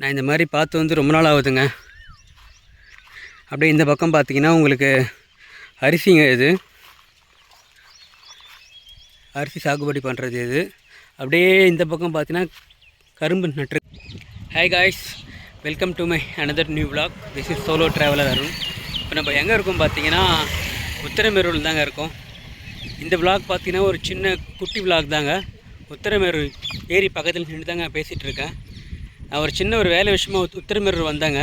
நான் இந்த மாதிரி பார்த்து வந்து ரொம்ப நாள் ஆகுதுங்க. அப்படியே இந்த பக்கம் பார்த்தீங்கன்னா உங்களுக்கு அரிசிங்க இது. அரிசி சாகுபடி பண்ணுறது இது. அப்படியே இந்த பக்கம் பார்த்தீங்கன்னா கரும்பு நட்டு. Hi guys welcome to my another new vlog this is solo traveller Arun இப்போ நம்ம எங்கே இருக்கோம் பார்த்தீங்கன்னா உத்தரமேரூரில் தாங்க இருக்கோம். இந்த விளாக் பார்த்தீங்கன்னா ஒரு சின்ன குட்டி விளாக் தாங்க. உத்தரமேரூர் ஏரி பக்கத்தில் நின்று தாங்க பேசிகிட்டு இருக்கேன். ஒரு சின்ன ஒரு வேலை விஷயமா உத்திரமிரர் வந்தாங்க. வந்தேங்க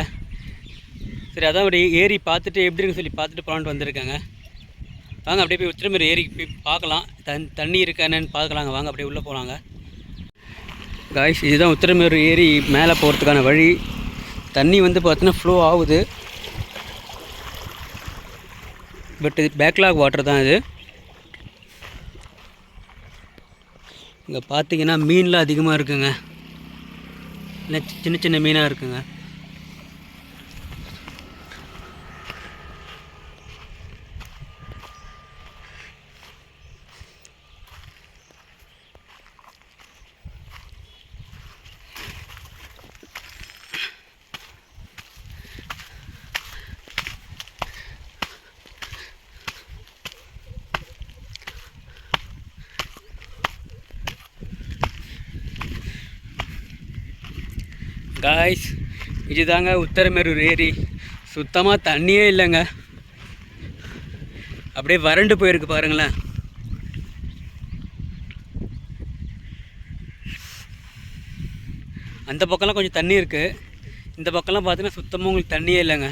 சரி அதான் ஒரு ஏரி பார்த்துட்டு எப்படி இருக்குன்னு சொல்லி பார்த்துட்டு போகலான்ட்டு வந்திருக்காங்க. வாங்க அப்படியே போய் உத்திரமேர் ஏரிக்கு போய் பார்க்கலாம். தண் தண்ணி இருக்கா என்னன்னு பார்க்கலாங்க. வாங்க அப்படியே உள்ளே போகலாங்க காய்ஸ் இதுதான் உத்திரமேர் ஏரி மேலே போகிறதுக்கான வழி. தண்ணி வந்து பார்த்தீங்கன்னா ஃப்ளோ ஆகுது. பட் இது பேக்லாக் வாட்டர் தான் இது. இங்கே பார்த்தீங்கன்னா மீன்லாம் அதிகமாக இருக்குங்க. சின்ன சின்ன மீனாக இருக்குங்க. காய்ஸ் இதுதாங்க உத்தரமேரூர் ஏரி. சுத்தமாக தண்ணியே இல்லைங்க. அப்படியே வறண்டு போயிருக்கு பாருங்களேன். அந்த பக்கம்லாம் கொஞ்சம் தண்ணி இருக்குது இந்த பக்கம்லாம் பார்த்தீங்கன்னா சுத்தமாக உங்களுக்கு தண்ணியே இல்லைங்க.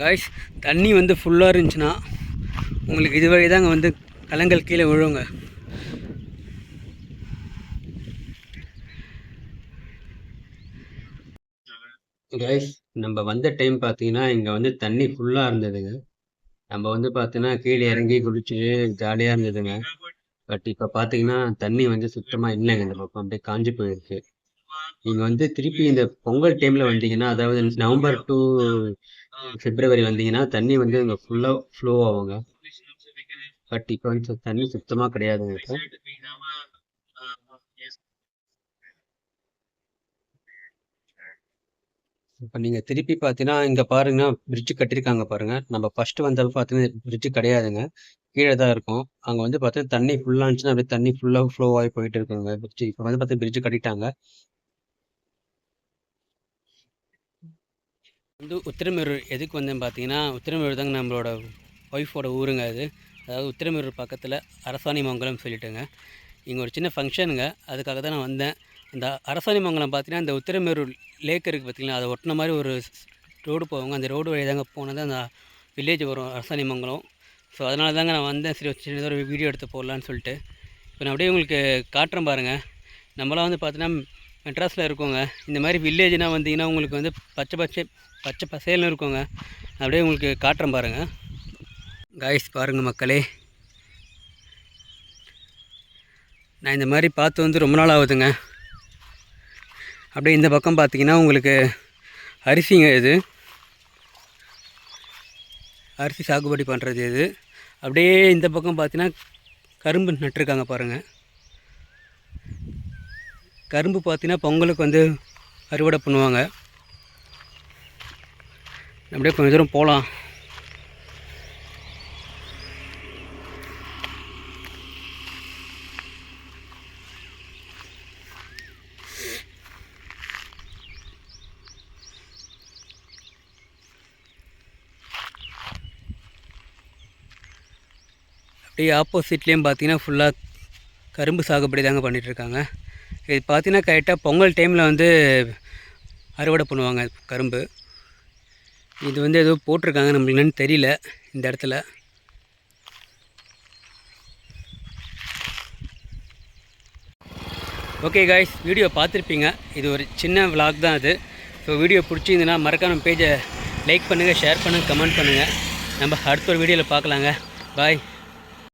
காய்ஸ் தண்ணி வந்து ஃபுல்லாக இருந்துச்சுன்னா உங்களுக்கு இது வழி தாங்க வந்து கலங்கள் கீழே விழுவுங்க. கைஸ் நம்ம வந்த டைம் பார்த்தீங்கன்னா இங்கே வந்து தண்ணி ஃபுல்லாக இருந்ததுங்க. நம்ம வந்து பார்த்தீங்கன்னா கீழே இறங்கி குளிச்சு ஜாலியாக இருந்ததுங்க. பட் இப்போ பார்த்தீங்கன்னா தண்ணி வந்து சுத்தமாக இல்லைங்க. இந்த பக்கம் அப்படியே காஞ்சி போயிருக்கு. நீங்கள் வந்து திருப்பி இந்த பொங்கல் டைமில் வந்தீங்கன்னா அதாவது நவம்பர் டு பிப்ரவரி வந்தீங்கன்னா தண்ணி வந்து இங்கே ஃபுல்லாக ஃப்ளோ ஆகுங்க. பட் இப்போ வந்து தண்ணி சுத்தமாக கிடையாதுங்க இப்போ இப்போ நீங்கள் திருப்பி பார்த்தீங்கன்னா இங்கே பாருங்கன்னா பிரிட்ஜ் கட்டியிருக்காங்க பாருங்கள் நம்ம ஃபஸ்ட்டு வந்தப்போ பார்த்தீங்கன்னா பிரிட்ஜ் கிடையாதுங்க. கீழே தான் இருக்கும். அங்கே வந்து பார்த்தீங்கன்னா தண்ணி ஃபுல்லாக இருந்துச்சுன்னா அப்படியே தண்ணி ஃபுல்லாக ஃப்ளோ ஆகி போயிட்டு இருக்குங்க. பிரிட்ஜ் இப்போ வந்து பார்த்தீங்கன்னா பிரிட்ஜ் கட்டிட்டாங்க. வந்து உத்திரமேரூர் எதுக்கு வந்தேன் பார்த்தீங்கன்னா உத்திரமேரூர் தாங்க நம்மளோட ஒய்ஃபோட ஊருங்க அது. அதாவது உத்திரமேரூர் பக்கத்தில் அரசாணி மங்கலம் சொல்லிட்டுங்க. இங்கே ஒரு சின்ன ஃபங்க்ஷனுங்க. அதுக்காக தான் நான் வந்தேன். அந்த அரசாணி மங்கலம் பார்த்தீங்கன்னா இந்த உத்திரமேரூர் லேக் இருக்குது பார்த்தீங்களா அதை ஒட்டின மாதிரி ஒரு ரோடு போவாங்க. அந்த ரோடு வழி தாங்க போனது. அந்த வில்லேஜ் வரும் அரசாணி மங்கலம். ஸோ அதனால தாங்க நான் வந்தேன். சரி ஒரு சின்னதாக ஒரு வீடியோ எடுத்து போடலான்னு சொல்லிட்டு. இப்போ நான் அப்படியே உங்களுக்கு காட்டுறேன் பாருங்கள் நம்மளாம் வந்து பார்த்தீங்கன்னா மெட்ராஸில் இருக்கோங்க. இந்த மாதிரி வில்லேஜ்னால் வந்தீங்கன்னா உங்களுக்கு வந்து பச்சை பச்சை பச்சை பசேல்னு இருக்குங்க. அப்படியே உங்களுக்கு காட்டுறேன் பாருங்கள் காய்ஸ் பாருங்கள் மக்களே. நான் இந்த மாதிரி பார்த்து வந்து ரொம்ப நாள் ஆகுதுங்க. அப்படியே இந்த பக்கம் பார்த்தீங்கன்னா உங்களுக்கு அரிசிங்க இது. அரிசி சாகுபடி பண்ணுறது இது. அப்படியே இந்த பக்கம் பார்த்தீங்கன்னா கரும்பு நட்டிருக்காங்க பாருங்கள் கரும்பு பார்த்தீங்கன்னா பொங்கலுக்கு வந்து அறுவடை பண்ணுவாங்க. அப்படியே கொஞ்சம் தூரம் போகலாம். அப்படியே ஆப்போசிட்லேயும் பார்த்தீங்கன்னா ஃபுல்லாக கரும்பு சாகுபடி தாங்க பண்ணிகிட்ருக்காங்க இது பார்த்தீங்கன்னா கரெக்டாக பொங்கல் டைமில் வந்து அறுவடை பண்ணுவாங்க கரும்பு. இது வந்து ஏதோ போட்டிருக்காங்க நம்மளுக்கு என்னென்னு தெரியல இந்த இடத்துல. ஓகே காய்ஸ் வீடியோ பார்த்துருப்பீங்க. இது ஒரு சின்ன vlog தான் அது. ஸோ வீடியோ பிடிச்சிருந்துன்னா மறக்காம பேஜை லைக் பண்ணுங்கள் ஷேர் பண்ணுங்கள் கமெண்ட் பண்ணுங்கள் நம்ம அடுத்த ஒரு வீடியோவில் பார்க்கலாங்க. பாய்